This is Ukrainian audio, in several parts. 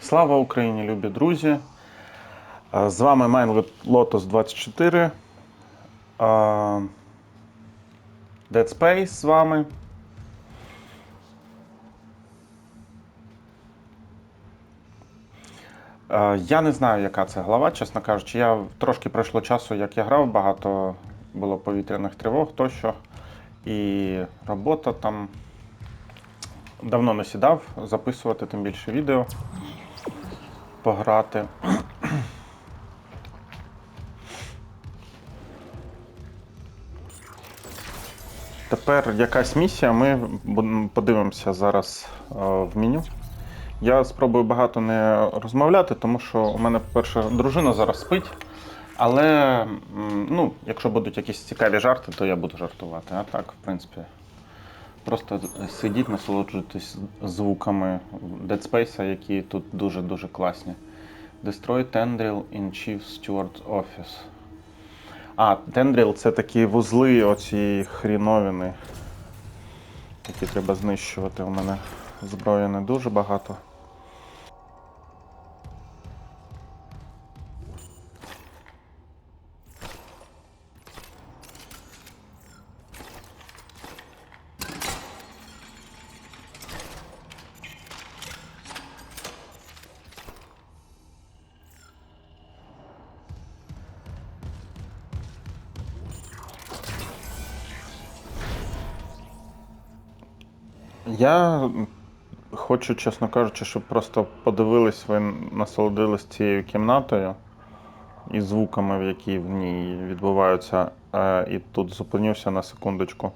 Слава Україні, любі друзі! З вами Mindlet Lotus 24. е, Dead Space з вами. Я не знаю, яка це глава, чесно кажучи. Я трошки пройшло часу, як я грав, багато було повітряних тривог тощо. І робота там давно не сідав записувати тим більше відео, пограти. Тепер якась місія, ми подивимося зараз е, в меню. Я спробую багато не розмовляти, тому що у мене, по-перше, дружина зараз спить. Але ну, якщо будуть якісь цікаві жарти, то я буду жартувати. А так, в принципі, просто сидіть, насолоджуйтесь звуками Dead Space, які тут дуже-дуже класні. Destroy Tendril in Chief Steward's Office. А, Tendril це такі вузли оці хріновини, які треба знищувати. У мене зброї не дуже багато. Я хочу, чесно кажучи, щоб просто подивились, ви насолодились цією кімнатою і звуками, які в ній відбуваються. Е, І тут зупинюся на секундочку.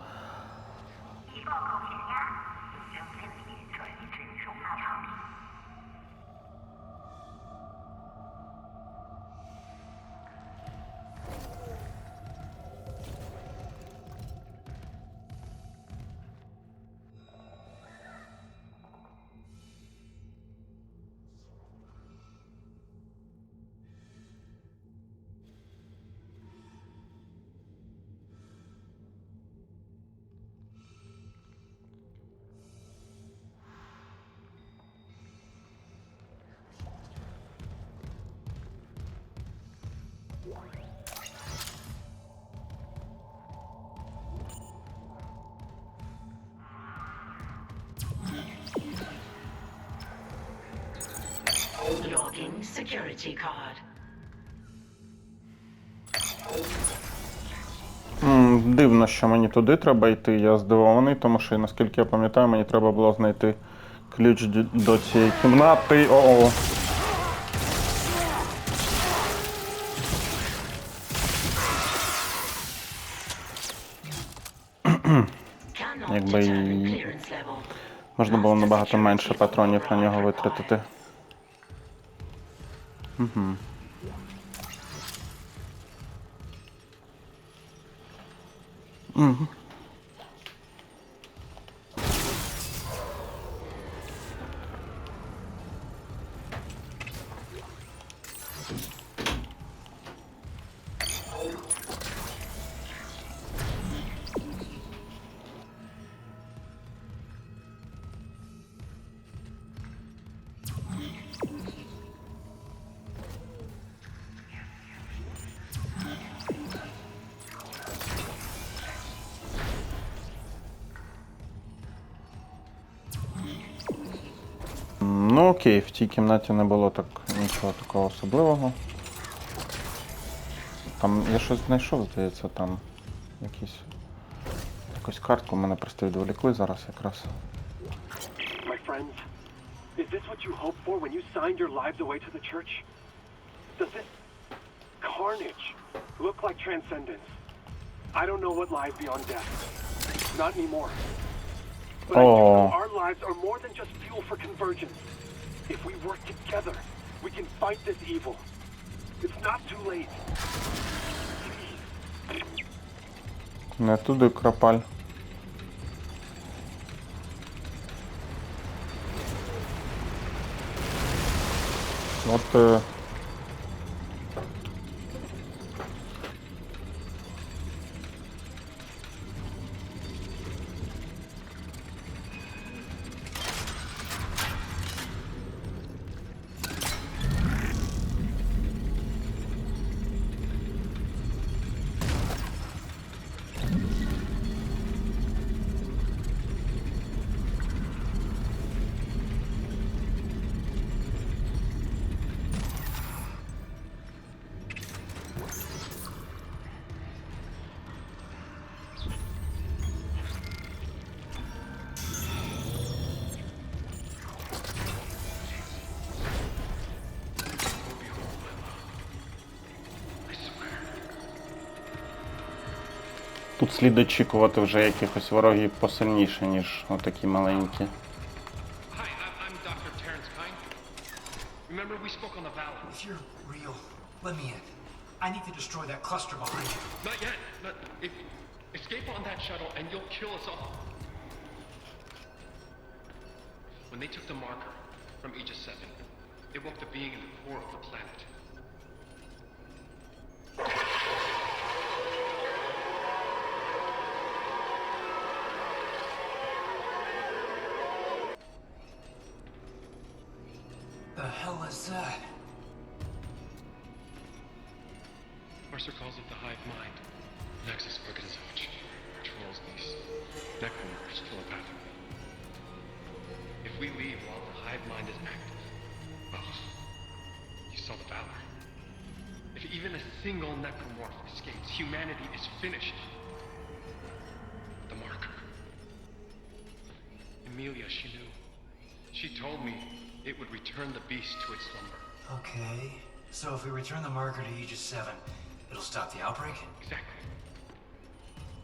Logging security card. М, Дивно, що мені туди треба йти. Я здивований, тому що, наскільки я пам'ятаю, мені треба було знайти ключ до цієї кімнати. О-о. Cannot Якби determine clearance level. Можна було набагато менше патронів на нього витратити. Угу. Угу. Ну окей, в тій кімнаті не було так нічого такого особливого. Там я щось знайшов, здається, там якісь. Якусь картку мене просто відволікли зараз якраз. My friends, is this what you hoped for when you signed your lives away to the church? Does this carnage look like transcendence? I don't know what lies beyond death. Not anymore. But I do Oh. know our lives are more than just fuel for convergence. If we work together, we can fight this evil. It's not too late. Please. Не туди крапаль. От. Тут слід очікувати вже якихось ворогів посильніше, ніж отакі маленькі. Remember we spoke on the Valor? If you're real, let me in. I need to destroy that cluster behind you. Not yet. Not, if, escape on that shuttle and you'll kill us all. When they took the marker from Aegis 7, it woke the being in the core of the planet. That? Mercer calls it the hive mind. Nexus Organization controls these necromancers telepathically. If we leave while the hive mind is active, well, you saw the Valor. If even a single necromorph escapes, humanity is finished. The marker. Emilia, she knew. She told me it would return the beast to its slumber. Okay, so if we return the marker to Aegis 7, it'll stop the outbreak? Exactly.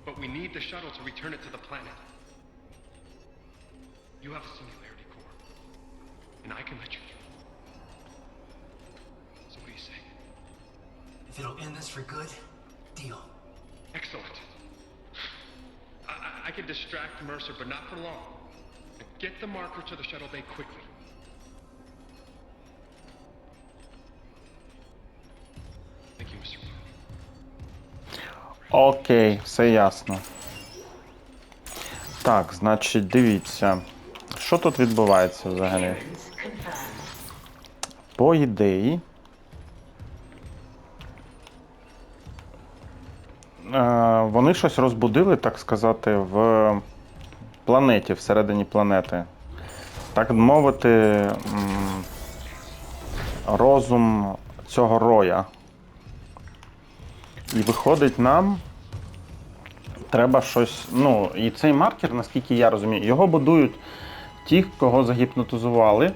But we need the shuttle to return it to the planet. You have a singularity core, and I can let you through. So what do you say? If it'll end this for good, deal. Excellent. I, I, I can distract Mercer, but not for long. Get the marker to the shuttle bay quickly. Окей, все ясно. Так, значить, дивіться. Що тут відбувається взагалі? По ідеї. е, Вони щось розбудили, так сказати, в планеті, всередині планети. Так мовити, розум цього роя. І виходить нам. Треба щось. Ну, і цей маркер, наскільки я розумію, його будують ті, кого загіпнотизували.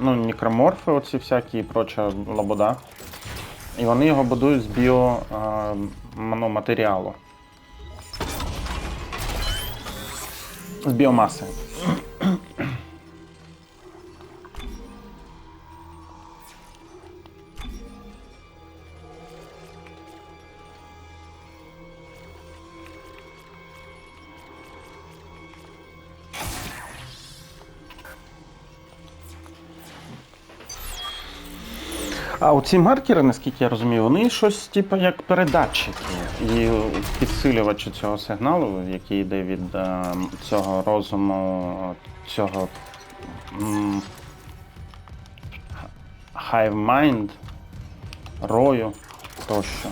Ну, нікроморфи, оці всякі і проча лабода. І вони його будують з біо ну. З біомаси. А оці маркери, наскільки я розумію, вони щось типу як передатчики і підсилювачі цього сигналу, який йде від е, цього розуму, цього м, Hive Mind, рою тощо.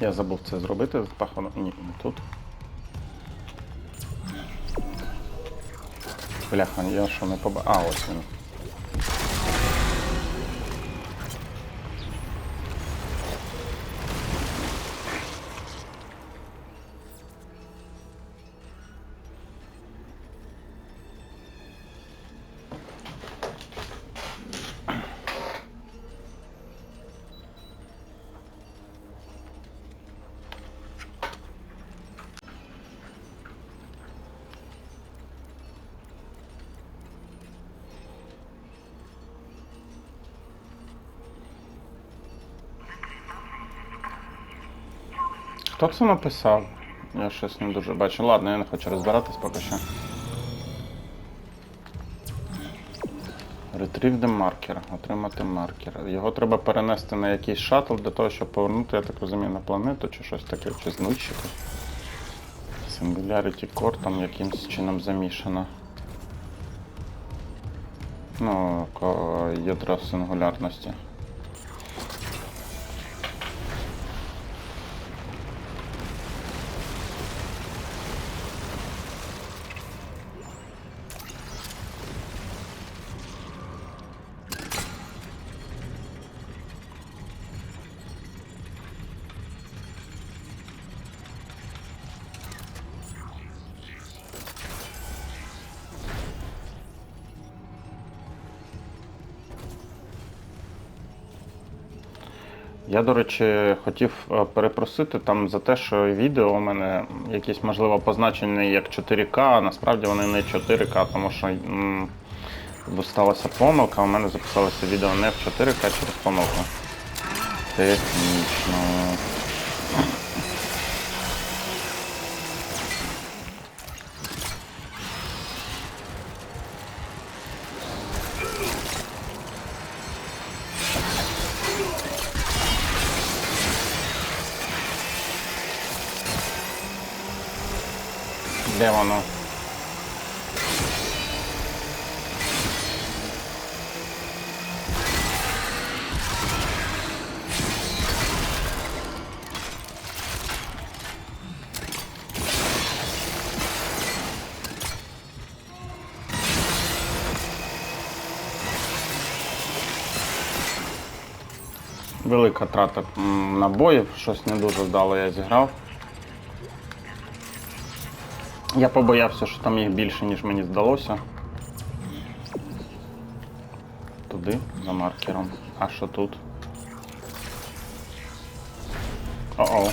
Я забув це зробити, пахано. Ні, не тут. Бляха, я що не поба. А, ось він. Хто це написав? Я щось не дуже бачу. Ладно, я не хочу розбиратись поки що. Retrieve the marker. Отримати маркер. Його треба перенести на якийсь шаттл для того, щоб повернути, я так розумію, на планету чи щось таке, чи знищити. Singularity Core там якимось чином замішано. Ну, ядро сингулярності. Я, до речі, хотів е, перепросити там за те, що відео у мене якісь, можливо, позначені як 4К, а насправді вони не 4К, тому що м, сталася помилка, у мене записалося відео не в 4К через помилку. Технічно. Велика трата набоїв, щось не дуже вдало я зіграв. Я побоявся, що там їх більше, ніж мені здалося. Туди, за маркером. А що тут? О-о.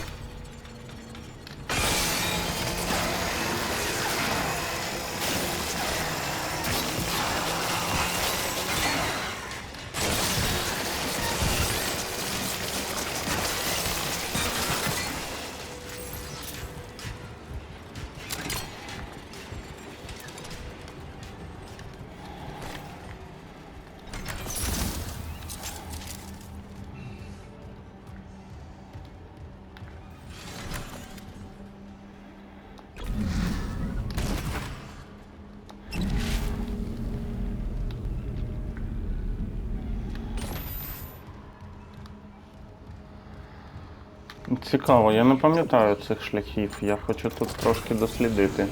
Цікаво, я не пам'ятаю цих шляхів. Я хочу тут трошки дослідити.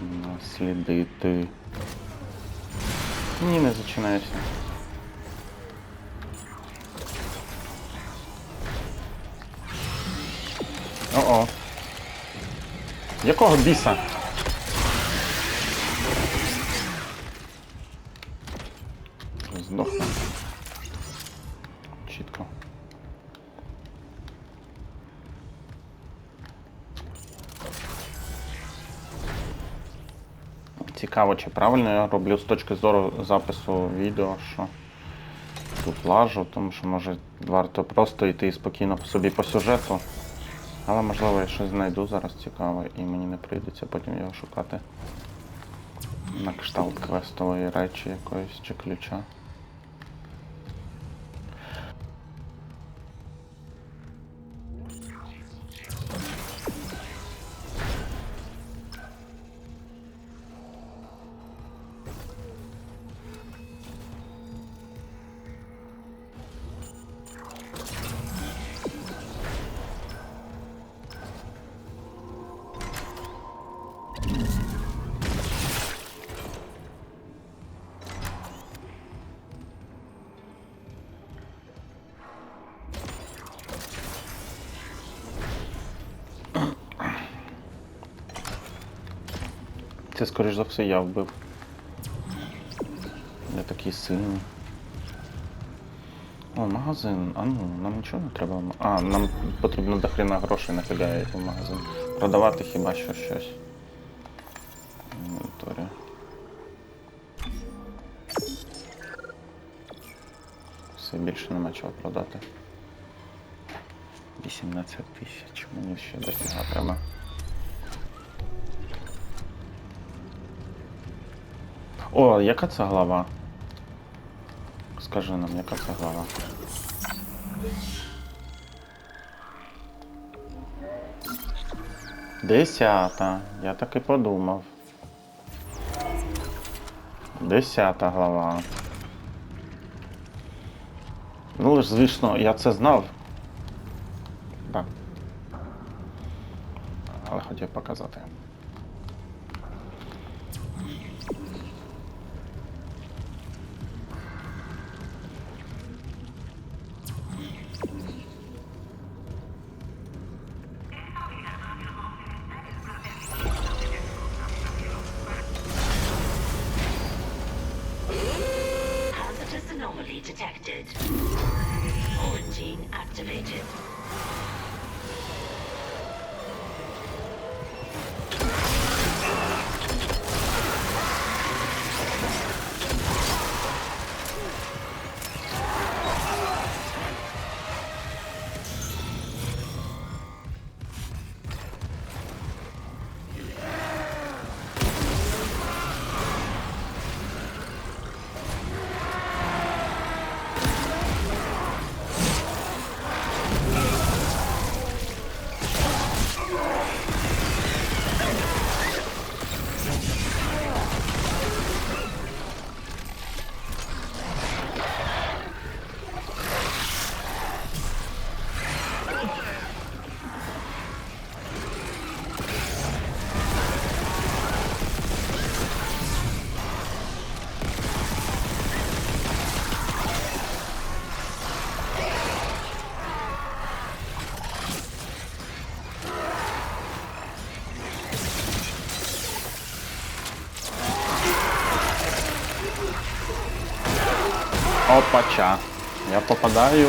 Дослідити. Ні, не зачинайся. О-о. Якого біса? Цікаво, чи правильно я роблю з точки зору запису відео, що тут лажу, тому що може варто просто йти спокійно по собі по сюжету. Але можливо я щось знайду зараз цікаве і мені не прийдеться потім його шукати. На кшталт квестової речі якоїсь чи ключа. Це, скоріш за все, я вбив. Я такий сильний. О, магазин. А ну, нам нічого не треба. А, нам потрібно до хрена грошей накидає в магазин. Продавати хіба що щось. Інвенторі. Все більше нема чого продати. 18 тисяч. Мені ще дофіга треба. О, яка це глава? Скажи нам, яка це глава? Десята. Я так і подумав. Десята глава. Ну, лиш, звісно, я це знав. Так. Але хотів показати. Detected. Quarantine activated. Alpaca. Ja popadają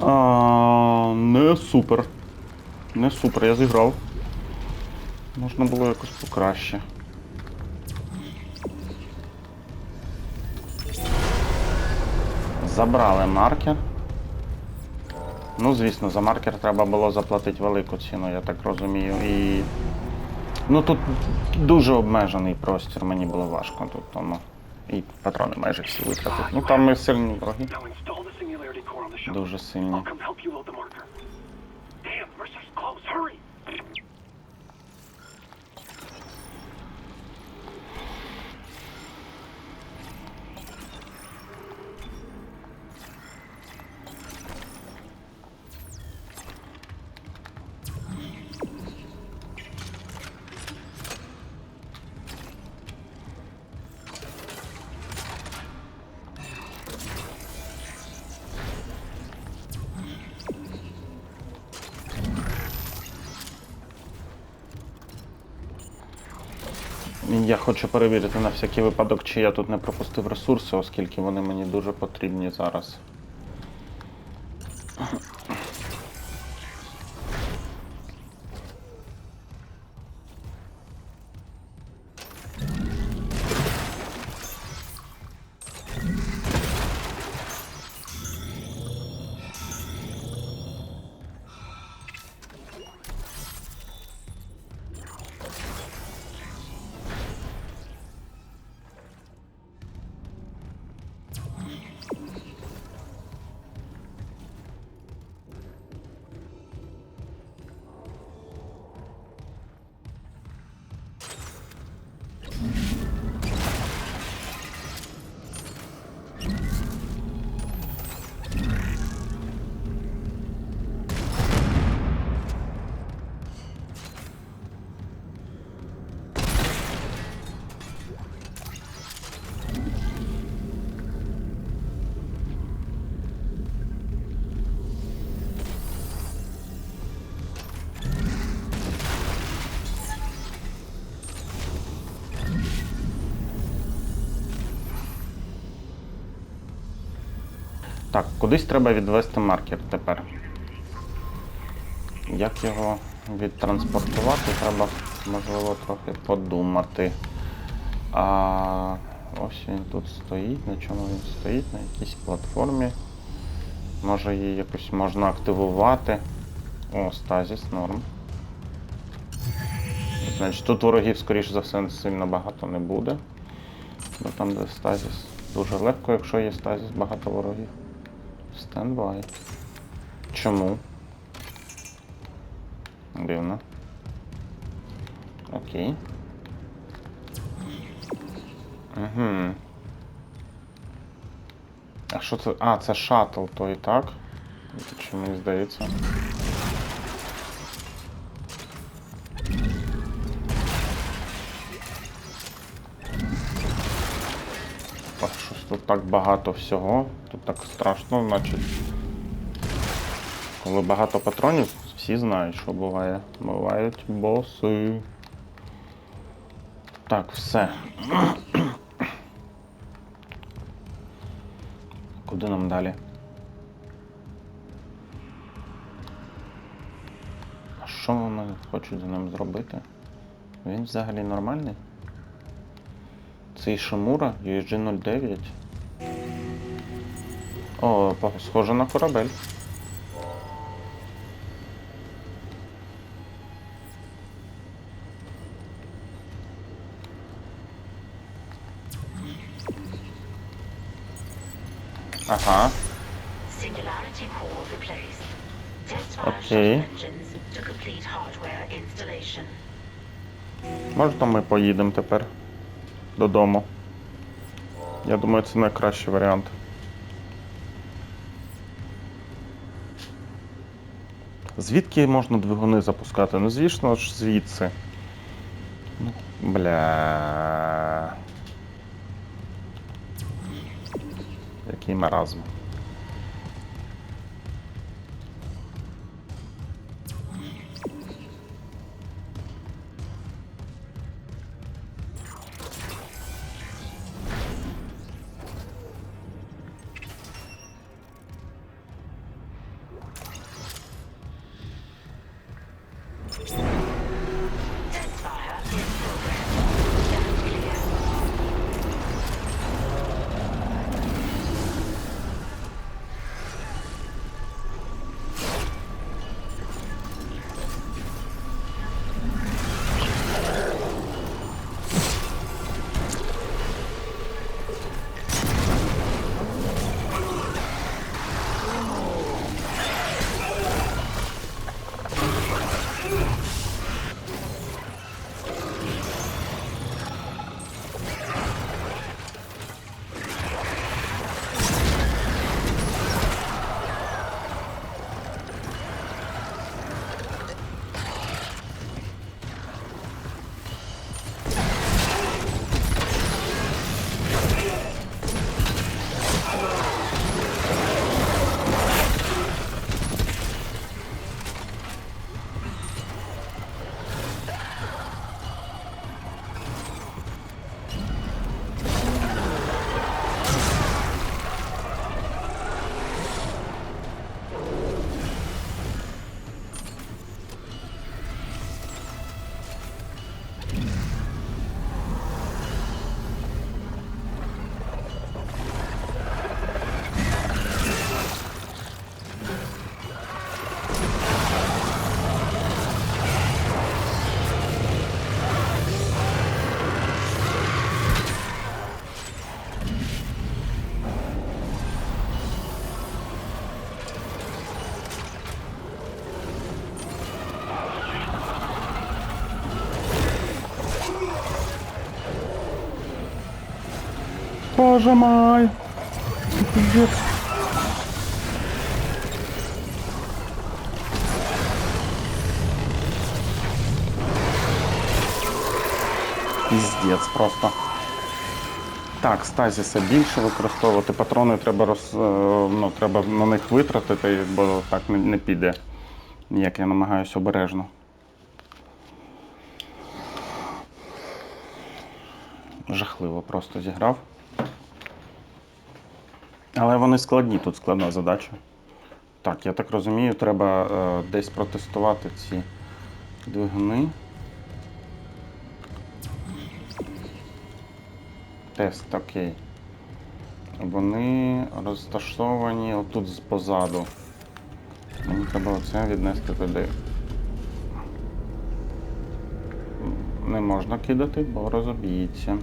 А, не супер. Не супер, я зіграв. Можна було якось покраще. Забрали маркер. Ну, звісно, за маркер треба було заплатити велику ціну, я так розумію. І. Ну тут дуже обмежений простір, мені було важко тут тому. І патрони майже всі витратив. Ну там ми сильні вороги. Дуже сильні. Я хочу перевірити на всякий випадок, чи я тут не пропустив ресурси, оскільки вони мені дуже потрібні зараз. Так, кудись треба відвести маркер тепер. Як його відтранспортувати, треба, можливо, трохи подумати. А, ось він тут стоїть. На чому він стоїть? На якійсь платформі. Може її якось можна активувати. О, стазіс, норм. Значить, тут ворогів, скоріш за все, сильно багато не буде. Бо там, де стазіс, дуже легко, якщо є стазіс, багато ворогів. Стендбай. Чому? Дивно. Окей. Угу. А що це? А, це шаттл той, так? Чи мені здається? Так багато всього. Тут так страшно, значить. Коли багато патронів, всі знають, що буває. Бувають боси. Так, все. Куди нам далі? А що вони хочуть з ним зробити? Він взагалі нормальний? Це Ішимура, USG 09. О, схоже на корабель. Ага. Installation. Можна ми поїдемо тепер додому? Я думаю, це найкращий варіант. Звідки можна двигуни запускати? Ну, звісно ж, звідси. Ну, бля. Який маразм. Мой! Пиздец. Піздець просто. Так, стазіса більше використовувати. Патрони треба роз, е, ну, треба на них витратити, бо так не, не піде. Як я намагаюся обережно. Жахливо просто зіграв. Але вони складні, тут складна задача. Так, я так розумію, треба е, десь протестувати ці двигуни. Тест, окей. Вони розташовані отут позаду. Мені треба оце віднести туди. Не можна кидати, бо розоб'ється.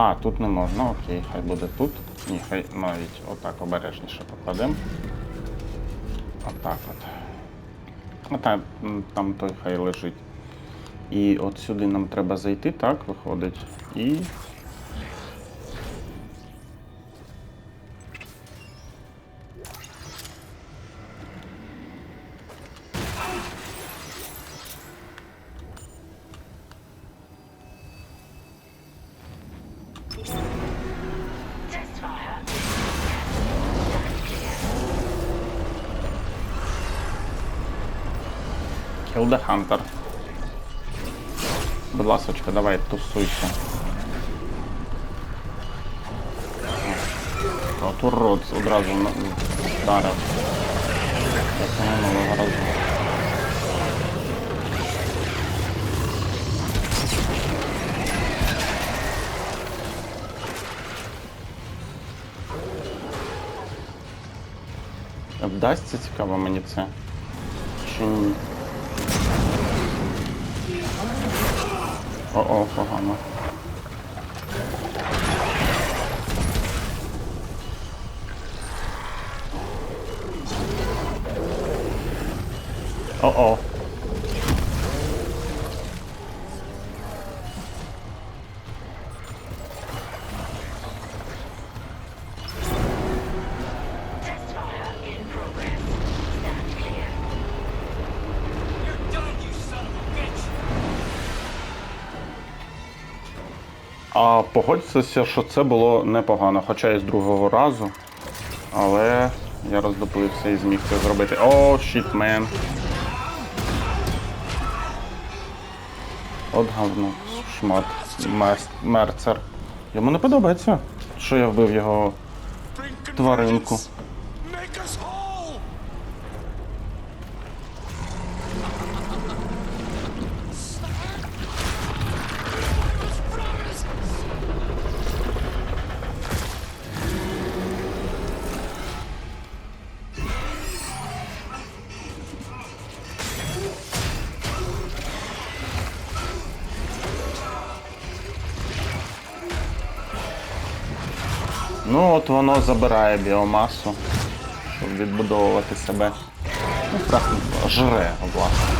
А, тут не можна, окей, хай буде тут. Ні, хай навіть отак обережніше покладемо. Отак от. А там, там той хай лежить. І от сюди нам треба зайти, так, виходить. І Kill the Hunter. Будь ласочка, давай, тусуйся. От урод одразу на- вдарив. Як і минулого разу. Вдасться цікаво мені це? Чи ні? О-о, погано. О-о. Test А що це було непогано, хоча і з другого разу. Але я роздоплився і зміг це зробити. О, щітмен! От говно, шмат. Мерцер. Йому не подобається, що я вбив його тваринку. Ну, от воно забирає біомасу, щоб відбудовувати себе. Ну, просто жре, власне.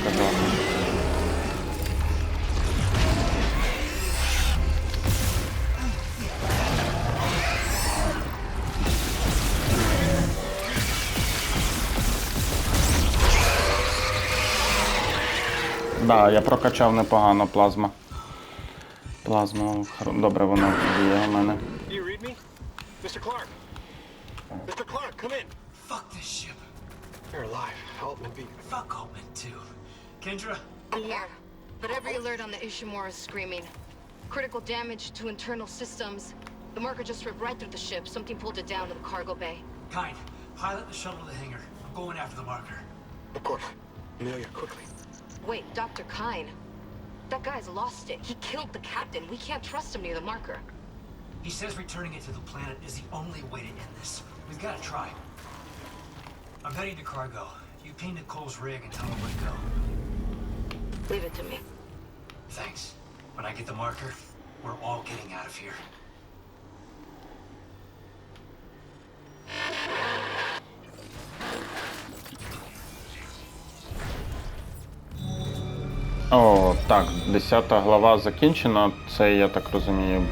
Сказати. Да, я прокачав непогано плазма. Плазма, хор- добре воно діє у мене. Do you read me? Mr. Clark. Mr. Clark, come in. Fuck this ship. You're alive. Altman beat. Fuck Altman, too. Kendra? Yeah, but every alert on the Ishimura is screaming. Critical damage to internal systems. The marker just ripped right through the ship. Something pulled it down to the cargo bay. Kind, pilot the shuttle to the hangar. I'm going after the marker. Of course. Amelia, quickly. Wait, Dr. Kine. That guy's lost it. He killed the captain. We can't trust him near the marker. He says returning it to the planet is the only way to end this. We've got to try. I'm heading to cargo. You ping Nicole's rig and tell her where to go. Leave it to me. Thanks. When I get the marker, we're all getting out of here. Так, 10 глава закінчена. Це, я так розумію,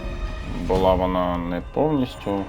була вона не повністю